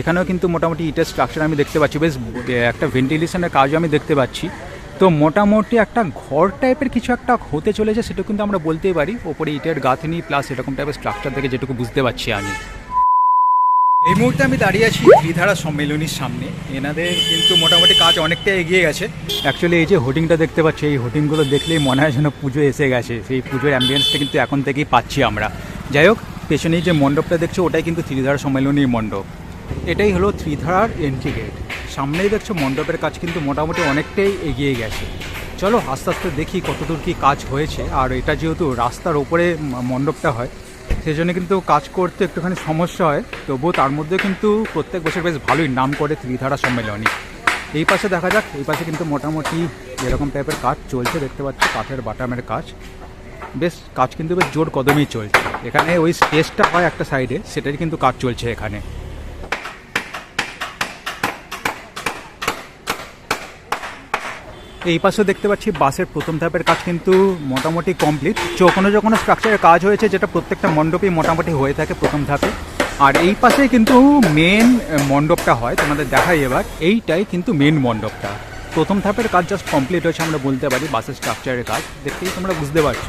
এখানেও কিন্তু মোটামুটি ইটের স্ট্রাকচার আমি দেখতে পাচ্ছি। বেশ একটা ভেন্টিলেশনের কাজও আমি দেখতে পাচ্ছি। তো মোটামুটি একটা ঘর টাইপের কিছু একটা হতে চলেছে সেটা কিন্তু আমরা বলতেই পারি। ওপরে ইটের গাঁথনি প্লাস এরকম টাইপের স্ট্রাকচার থেকে যেটুকু বুঝতে পারছি আমি। এই মুহূর্তে আমি দাঁড়িয়ে আছি ত্রিধারা সম্মেলনীর সামনে। এনাদের কিন্তু মোটামুটি কাজ অনেকটা এগিয়ে গেছে। অ্যাকচুয়ালি এই যে হোর্ডিংটা দেখতে পাচ্ছি, এই হোর্ডিংগুলো দেখলেই মনে হয় যেন পুজো এসে গেছে। সেই পুজোর অ্যাম্বিয়েন্সটা কিন্তু এখন থেকেই পাচ্ছি আমরা। যাই হোক, পেছনেই যে মণ্ডপটা দেখছ, ওটাই কিন্তু ত্রিধারা সম্মেলনীর মণ্ডপ। এটাই হলো ত্রিধারার এন্ট্রি গেট সামনেই দেখছ মণ্ডপের কাজ কিন্তু মোটামুটি অনেকটাই এগিয়ে গেছে। চলো আস্তে আস্তে দেখি কতদূর কি কাজ হয়েছে। আর এটা যেহেতু রাস্তার ওপরে মণ্ডপটা হয় সেই জন্য কিন্তু কাজ করতে একটুখানি সমস্যা হয়। তবুও তার মধ্যে কিন্তু প্রত্যেক বছর বেশ ভালোই নাম করে ত্রিধারা সম্মেলনী। এই পাশে দেখা যাক, এই পাশে কিন্তু মোটামুটি এরকম টাইপের কাজ চলছে, দেখতে পাচ্ছি কাঠের বাটামের কাজ। বেশ, কাজ কিন্তু বেশ জোর কদমেই চলছে। এখানে ওই স্টেজটা হয় একটা সাইডে সেটারই কিন্তু কাজ চলছে এখানে। এই পাশেও দেখতে পাচ্ছি বাসের প্রথম ধাপের কাজ কিন্তু মোটামুটি কমপ্লিট যখন যখন স্ট্রাকচারের কাজ হয়েছে, যেটা প্রত্যেকটা মণ্ডপেই মোটামুটি হয়ে থাকে প্রথম ধাপে। আর এই পাশে কিন্তু মেন মণ্ডপটা হয়, তোমাদের দেখাই এবার। এইটাই কিন্তু মেন মণ্ডপটা। প্রথম ধাপের কাজ জাস্ট কমপ্লিট হয়েছে, আমরা বলতে পারি বাসের স্ট্রাকচারের কাজ। দেখতেই তোমরা বুঝতে পারছ।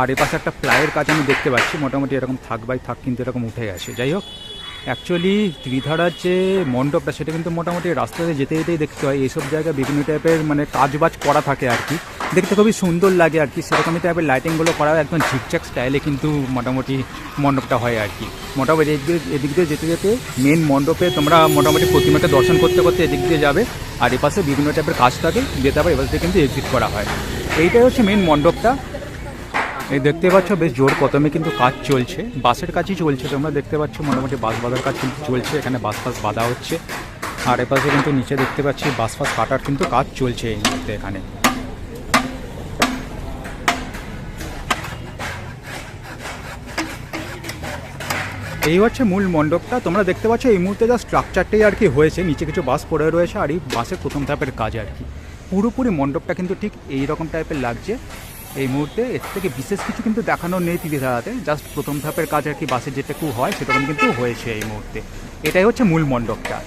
আর এ পাশে একটা প্লায়ের কাজ আমি দেখতে পাচ্ছি, মোটামুটি এরকম থাক বাই থাক কিন্তু এরকম উঠে গেছে। যাই হোক অ্যাকচুয়ালি ত্রিধারার যে মণ্ডপটা, সেটা কিন্তু মোটামুটি রাস্তাতে যেতে যেতেই দেখতে হয়। এইসব জায়গায় বিভিন্ন টাইপের মানে কাজবাজ করা থাকে আর কি। দেখতে খুবই সুন্দর লাগে আর কি। সেরকমই টাইপের লাইটিংগুলো করা হয় একদম ঝিকঝাক স্টাইলে কিন্তু মোটামুটি মণ্ডপটা হয় আর কি। মোটামুটি এদিক দিয়ে যেতে যেতে মেন মণ্ডপে তোমরা মোটামুটি প্রতিমাটা দর্শন করতে করতে এদিক দিয়ে যাবে। আর এপাশে বিভিন্ন টাইপের কাজ থাকে, যেতে হবে, এপাশে কিন্তু এক্সিট করা হয়। এইটাই হচ্ছে মেন মণ্ডপটা। এই দেখতে পাচ্ছ বেশ জোর কদমে কিন্তু কাজ চলছে। বাসের কাজই চলছে, তোমরা দেখতে পাচ্ছ মোটামুটি বাস বাঁধার কাজ কিন্তু চলছে, এখানে বাস ফাস বাঁধা হচ্ছে। আর এপাশে কিন্তু নিচে দেখতে পাচ্ছি বাস ফাস কাটার কিন্তু কাজ চলছে এই মুহূর্তে এখানে। এই হচ্ছে মূল মণ্ডপটা, তোমরা দেখতে পাচ্ছ এই মুহূর্তে যা স্ট্রাকচারটাই আর কি হয়েছে, নিচে কিছু বাস পড়ে রয়েছে আর এই বাসের প্রথম ধাপের কাজ আর কি। পুরোপুরি মণ্ডপটা কিন্তু ঠিক এই রকম টাইপের লাগছে। এই মুহূর্তে এর থেকে বিশেষ কিছু কিন্তু দেখানো নেই ত্রিধারাতে জাস্ট প্রথম ধাপের কাজ আর কি বাসের যেটুকু হয় সেরকম কিন্তু হয়েছে এই মুহূর্তে। এটাই হচ্ছে মূল মণ্ডপটা।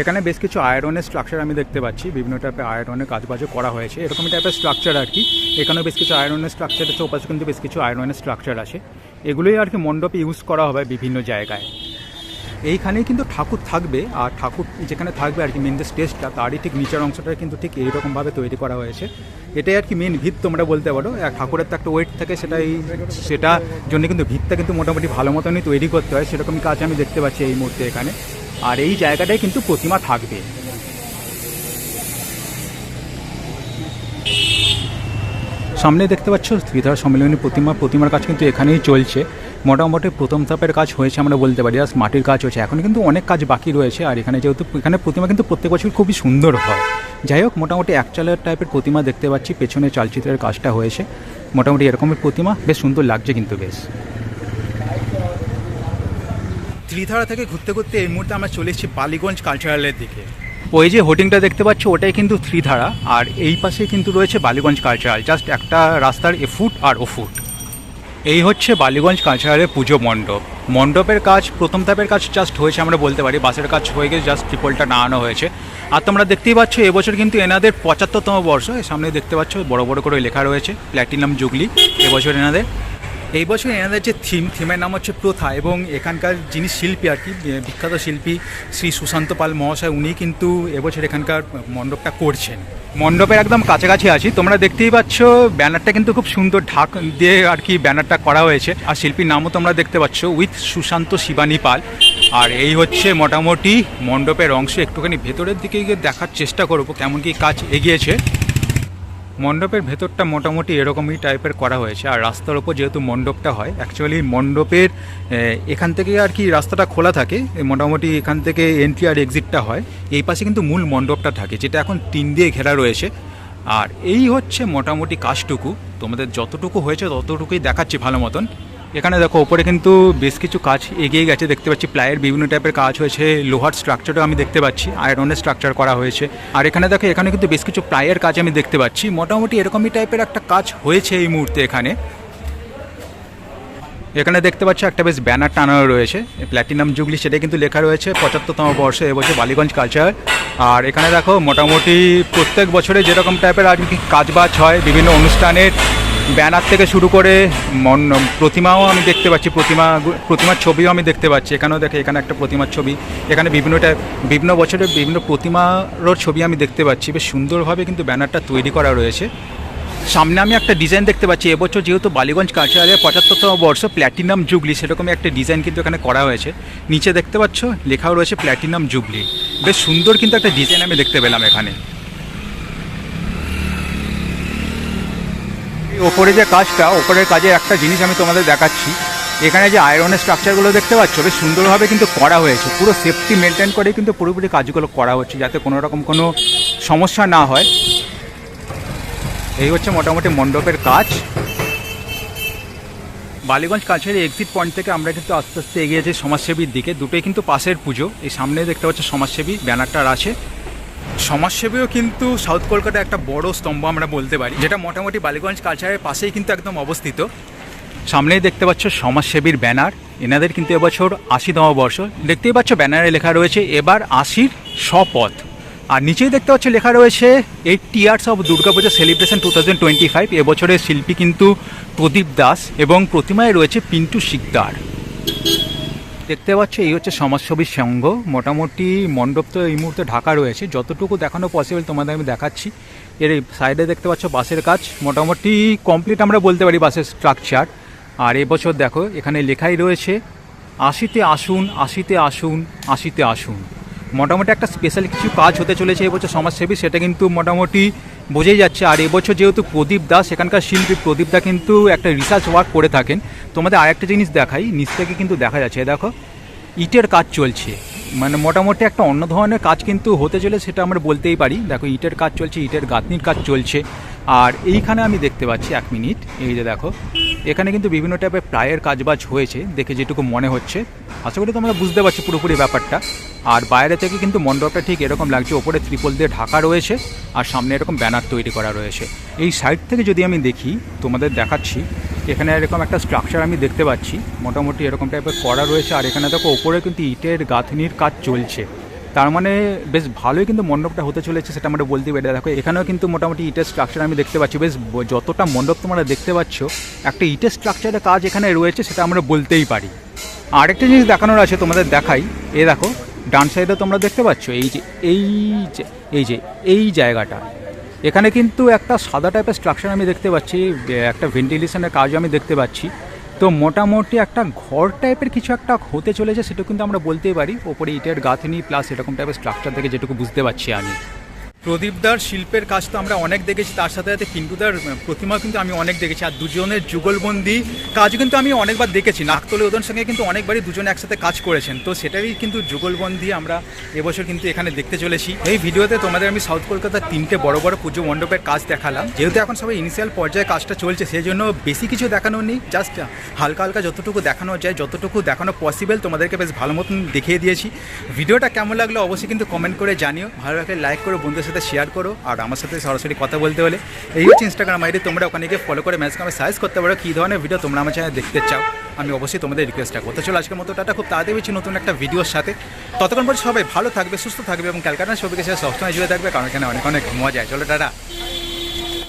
এখানে বেশ কিছু আয়রনের স্ট্রাকচার আমি দেখতে পাচ্ছি। বিভিন্ন টাইপের আয়রনের কাজবাজও করা হয়েছে। এরকমই টাইপের স্ট্রাকচার আর কি। এখানেও বেশ কিছু আয়রনের স্ট্রাকচার আছে ওপাশে কিন্তু বেশ কিছু আয়রনের স্ট্রাকচার আছে। এগুলোই আর কি মণ্ডপে ইউজ করা হবে বিভিন্ন জায়গায়। এইখানেই কিন্তু ঠাকুর থাকবে, আর ঠাকুর যেখানে থাকবে আর কি মেন যে স্টেজটা তারই ঠিক নিচের অংশটা কিন্তু ঠিক এইরকমভাবে তৈরি করা হয়েছে। এটাই আর কি মেন ভিত তোমরা বলতে পারো। ঠাকুরের তো একটা ওয়েট থাকে, সেটাই, সেটা জন্য কিন্তু ভিতটা কিন্তু মোটামুটি ভালো মতনই তৈরি করতে হয়। সেরকমই কাজ আমি দেখতে পাচ্ছি এই মুহূর্তে এখানে। আর এই জায়গাটায় কিন্তু প্রতিমা থাকবে। সামনে দেখতে পাচ্ছ, ত্রিধারা সম্মেলনী প্রতিমা। প্রতিমার কাজ কিন্তু এখানেই চলছে। মোটামুটি প্রথম ধাপের কাজ হয়েছে আমরা বলতে পারি আর মাটির কাজ হয়েছে। এখন কিন্তু অনেক কাজ বাকি রয়েছে আর এখানে যেহেতু এখানে প্রতিমা কিন্তু প্রত্যেক বছর খুবই সুন্দর হয়। যাই হোক মোটামুটি একচালের টাইপের প্রতিমা দেখতে পাচ্ছি পেছনে চালচিত্রের কাজটা হয়েছে। মোটামুটি এরকমের প্রতিমা বেশ সুন্দর লাগছে কিন্তু বেশ। ত্রিধারা থেকে ঘুরতে ঘুরতে এই মুহূর্তে আমরা চলে এসেছি বালিগঞ্জ কালচারালের দিকে। ওই যে হোর্ডিংটা দেখতে পাচ্ছ ওটাই কিন্তু ত্রিধারা। আর এই পাশে কিন্তু রয়েছে বালিগঞ্জ কালচারাল জাস্ট একটা রাস্তার এ ফুট আর ও ফুট এই হচ্ছে বালিগঞ্জ কাঁচাহারের পুজো মণ্ডপ। মণ্ডপের কাজ, প্রথম ধাপের কাজ জাস্ট হয়েছে, আমরা বলতে পারি। বাসের কাজ হয়ে গেছে জাস্ট ট্রিপলটা আনা হয়েছে। আর তোমরা দেখতেই পাচ্ছ, এবছর কিন্তু এনাদের পঁচাত্তরতম বর্ষ। সামনে দেখতে পাচ্ছ, বড় বড় করে লেখা রয়েছে প্ল্যাটিনাম জুগলি এবছর এনাদের এই বছর এনাদের যে থিম, থিমের নাম হচ্ছে প্রথা এবং এখানকার যিনি শিল্পী আর কি বিখ্যাত শিল্পী শ্রী সুশান্ত পাল মহাশয়, উনি কিন্তু এবছর এখানকার মণ্ডপটা করছেন। মণ্ডপের একদম কাছাকাছি আছি। তোমরা দেখতেই পাচ্ছ, ব্যানারটা কিন্তু খুব সুন্দর ঢাক দিয়ে আর কি ব্যানারটা করা হয়েছে। আর শিল্পীর নামও তোমরা দেখতে পাচ্ছ, উইথ সুশান্ত শিবানী পাল। আর এই হচ্ছে মোটামুটি মণ্ডপের অংশ। একটুখানি ভেতরের দিকে গিয়ে দেখার চেষ্টা করব, কেমন কি কাজ এগিয়েছে। মণ্ডপের ভেতরটা মোটামুটি এরকমই টাইপের করা হয়েছে। আর রাস্তার ওপর যেহেতু মণ্ডপটা হয় অ্যাকচুয়ালি মণ্ডপের এখান থেকে আর কি রাস্তাটা খোলা থাকে মোটামুটি এখান থেকে এন্ট্রি আর এক্সিটটা হয়। এই পাশে কিন্তু মূল মণ্ডপটা থাকে, যেটা এখন টিন দিয়ে ঘেরা রয়েছে। আর এই হচ্ছে মোটামুটি কাজটুকু। তোমাদের যতটুকু হয়েছে ততটুকুই দেখাচ্ছি ভালো মতন। এখানে দেখো, ওপরে কিন্তু বেশ কিছু কাজ এগিয়ে গেছে। দেখতে পাচ্ছি প্লায়ের বিভিন্ন টাইপের কাজ হয়েছে, লোহার স্ট্রাকচারও আমি দেখতে পাচ্ছি আয়রনের স্ট্রাকচার করা হয়েছে। আর এখানে দেখো, এখানে কিন্তু বেশ কিছু প্লায়ের কাজ আমি দেখতে পাচ্ছি। মোটামুটি এরকমই টাইপের একটা কাজ হয়েছে এই মুহূর্তে এখানে। এখানে দেখতে পাচ্ছ একটা বেশ ব্যানার টানানো রয়েছে। প্ল্যাটিনাম জুগলি সেটা কিন্তু লেখা রয়েছে, পঁচাত্তরতম বর্ষে এবছর বালিগঞ্জ কালচার আর এখানে দেখো, মোটামুটি প্রত্যেক বছরে যেরকম টাইপের আর কি কাজবাজ হয়, বিভিন্ন অনুষ্ঠানের ব্যানার থেকে শুরু করে মন, প্রতিমাও আমি দেখতে পাচ্ছি, প্রতিমা প্রতিমার ছবিও আমি দেখতে পাচ্ছি। এখানেও দেখে, এখানে একটা প্রতিমার ছবি। এখানে বিভিন্ন টাইপ বিভিন্ন বছরের বিভিন্ন প্রতিমারও ছবি আমি দেখতে পাচ্ছি। বেশ সুন্দরভাবে কিন্তু ব্যানারটা তৈরি করা রয়েছে। সামনে আমি একটা ডিজাইন দেখতে পাচ্ছি। এবছর যেহেতু বালিগঞ্জ কালচারালের পঁচাত্তরতম বর্ষ প্ল্যাটিনাম জুবলি সেরকমই একটা ডিজাইন কিন্তু এখানে করা হয়েছে। নিচে দেখতে পাচ্ছ, লেখাও রয়েছে প্ল্যাটিনাম জুবলি। বেশ সুন্দর কিন্তু একটা ডিজাইন আমি দেখতে পেলাম এখানে। ওপরে যে কাজটা, ওপরের কাজে একটা জিনিস আমি তোমাদের দেখাচ্ছি। এখানে যে আয়রনের স্ট্রাকচারগুলো দেখতে পাচ্ছ, বেশ সুন্দরভাবে কিন্তু করা হয়েছে। পুরো সেফটি মেনটেন করে কিন্তু পুরোপুরি কাজগুলো করা হচ্ছে, যাতে কোনো রকম কোনো সমস্যা না হয়। এই হচ্ছে মোটামুটি মণ্ডপের কাজ। বালিগঞ্জ কাছের এক্সিট পয়েন্ট থেকে আমরা কিন্তু আস্তে আস্তে এগিয়ে যাই সমাজসেবীর দিকে। দুটোই কিন্তু পাশের পুজো। এই সামনে দেখতে পাচ্ছ সমাজসেবী ব্যানারটার আছে। সমাজসেবীও কিন্তু সাউথ কলকাতায় একটা বড় স্তম্ভ আমরা বলতে পারি, যেটা মোটামুটি বালিগঞ্জ কালচারের পাশেই কিন্তু একদম অবস্থিত। সামনেই দেখতে পাচ্ছ সমাজসেবীর ব্যানার, এনাদের কিন্তু এবছর আশিতম বর্ষ। দেখতেই পাচ্ছ ব্যানারে লেখা রয়েছে, এবার আশির শপথ আর নিচেই দেখতে পাচ্ছ লেখা রয়েছে, eighty years of Durga Puja celebration two thousand twenty five এবছরের শিল্পী কিন্তু প্রদীপ দাস এবং প্রতিমায় রয়েছে পিন্টু শিকদার। দেখতে পাচ্ছ, এই হচ্ছে সমাজসেবীর সংঘ। মোটামুটি মণ্ডপ তো এই মুহূর্তে ঢাকা রয়েছে। যতটুকু দেখানো পসিবল তোমাদের আমি দেখাচ্ছি। এর সাইডে দেখতে পাচ্ছ, বাসের কাজ। মোটামুটি কমপ্লিট আমরা বলতে পারি বাসের স্ট্রাকচার আর এবছর দেখো, এখানে লেখাই রয়েছে আশিতে আসুন আশিতে আসুন আশিতে আসুন। মোটামুটি একটা স্পেশাল কিছু কাজ হতে চলেছে এবছর সমাজসেবী, সেটা কিন্তু মোটামুটি বোঝাই যাচ্ছে। আর এবছর যেহেতু প্রদীপ দাস এখানকার শিল্পী প্রদীপ দা কিন্তু একটা রিসার্চ ওয়ার্ক করে থাকেন। তোমাদের আরেকটা জিনিস দেখাই নিচ থেকে কিন্তু দেখা যাচ্ছে। দেখো, ইটের কাজ চলছে। মানে মোটামুটি একটা অন্য ধরনের কাজ কিন্তু হতে চলে, সেটা আমরা বলতেই পারি। দেখো, ইটের কাজ চলছে, ইটের গাঁথনির কাজ চলছে। আর এইখানে আমি দেখতে পাচ্ছি এক মিনিট, এই যে দেখো, এখানে কিন্তু বিভিন্ন টাইপের প্রায়ের কাজবাজ হয়েছে, দেখে যেটুকু মনে হচ্ছে। আশা করি তোমরা বুঝতে পারছি পুরোপুরি ব্যাপারটা। আর বাইরে থেকে কিন্তু মণ্ডপটা ঠিক এরকম লাগছে, ওপরে ত্রিপল দিয়ে ঢাকা রয়েছে, আর সামনে এরকম ব্যানার তৈরি করা রয়েছে। এই সাইড থেকে যদি আমি দেখি, তোমাদের দেখাচ্ছি এখানে এরকম একটা স্ট্রাকচার আমি দেখতে পাচ্ছি। মোটামুটি এরকম টাইপের করা রয়েছে আর এখানে দেখো ওপরে কিন্তু ইটের গাঁথনির কাজ চলছে। তার মানে বেশ ভালোই কিন্তু মণ্ডপটা হতে চলেছে সেটা আমরা বলতে পারি। দেখো, এখানেও কিন্তু মোটামুটি ইটের স্ট্রাকচার আমি দেখতে পাচ্ছি। বেশ যতটা মণ্ডপ তোমরা দেখতে পাচ্ছ, একটা ইটের স্ট্রাকচারের কাজ এখানে রয়েছে সেটা আমরা বলতেই পারি। আরেকটা জিনিস দেখানোর আছে তোমাদের দেখাই। এ দেখো, ডান সাইডে তোমরা দেখতে পাচ্ছ, এই যে এই যে এই যে, এই জায়গাটা। এখানে কিন্তু একটা সাদা টাইপের স্ট্রাকচার আমি দেখতে পাচ্ছি একটা ভেন্টিলেশনের কাজও আমি দেখতে পাচ্ছি। তো মোটামুটি একটা ঘর টাইপের কিছু একটা হতে চলেছে সেটা কিন্তু আমরা বলতেই পারি। ওপরে ইটের গাঁথনি প্লাস এরকম টাইপের স্ট্রাকচার থেকে যেটুকু বুঝতে পারছি আমি। প্রদীপদার শিল্পের কাজ তো আমরা অনেক দেখেছি, তার সাথে সাথে পিন্টুদার প্রতিমা কিন্তু আমি অনেক দেখেছি। আর দুজনের যুগলবন্দি কাজ কিন্তু আমি অনেকবার দেখেছি। নাকতলে ওদের সঙ্গে কিন্তু অনেকবারই দুজনে একসাথে কাজ করেছেন। তো সেটাই কিন্তু যুগলবন্দি আমরা এবছর কিন্তু এখানে দেখতে চলেছি। এই ভিডিওতে তোমাদের আমি সাউথ কলকাতার তিনটে বড় বড় পুজো মণ্ডপের কাজ দেখালাম। যেহেতু এখন সবাই ইনিশিয়াল পর্যায়ে কাজটা চলছে সেই জন্য বেশি কিছু দেখানো নেই। জাস্ট হালকা হালকা যতটুকু দেখানো যায়, যতটুকু দেখানো পসিবল তোমাদেরকে বেশ ভালো মতন দেখিয়ে দিয়েছি। ভিডিওটা কেমন লাগল অবশ্যই কিন্তু কমেন্ট করে জানিও। ভালো লাগলে লাইক করো, বন্ধুদের সাথে শেয়ার করো আর আমার সাথে সরাসরি কথা বলতে হলে এই হচ্ছে ইনস্টাগ্রাম আইডি তোমরা ওখানে গিয়ে ফলো করে ম্যাচকে আমি সাইজ করতে পারো, কী ধরনের ভিডিও তোমরা আমার চ্যানেলে দেখতে চাও। আমি অবশ্যই তোমাদের রিকোয়েস্টটা করতে চলো আজকের মতো টাটা, খুব তাড়াতাড়ি পেয়েছি নতুন একটা ভিডিওর সাথে। ততক্ষণ পর সবাই ভালো থাকবে, সুস্থ থাকবে এবং ক্যালকাটার সাথে সবসময় জুড়ে থাকবে, কারণ এখানে অনেক অনেক মজা। চলো টাটা।